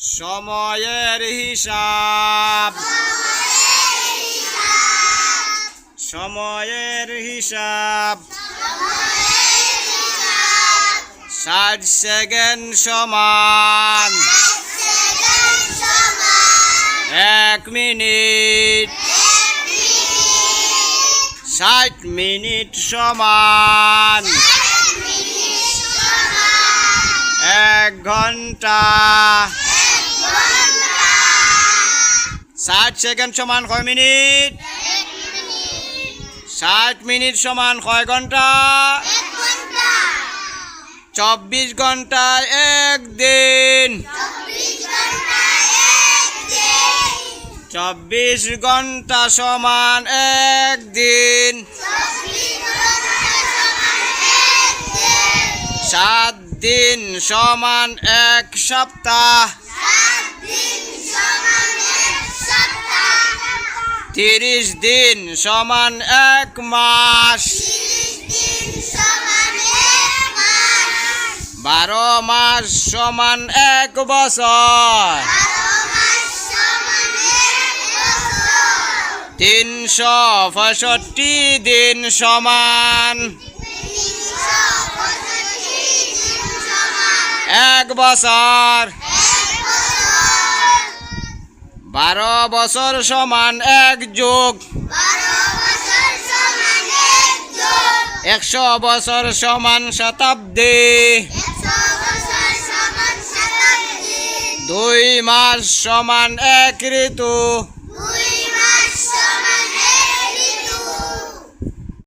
সময়ের হিসাব। সময়ের হিসাব। ষাট সেকেন্ড সমান। এক মিনিট। ষাট মিনিট সমান। এক ঘণ্টা। ষাট সেকেন্ড সমান কয় মিনিট? ষাট মিনিট সমান কয় ঘণ্টা? চব্বিশ ঘন্টায় একদিন চব্বিশ ঘণ্টা সমান একদিন সাত দিন সমান এক সপ্তাহ। তিরিশ দিন সমান এক মাস। বারো মাস সমান এক বছর। তিনশো পঁয়ষট্টি দিন সমান এক বছর। বারো বছর সমান এক যুগ। একশো বছর সমান শতাব্দী। দুই মাস সমান এক ঋতু।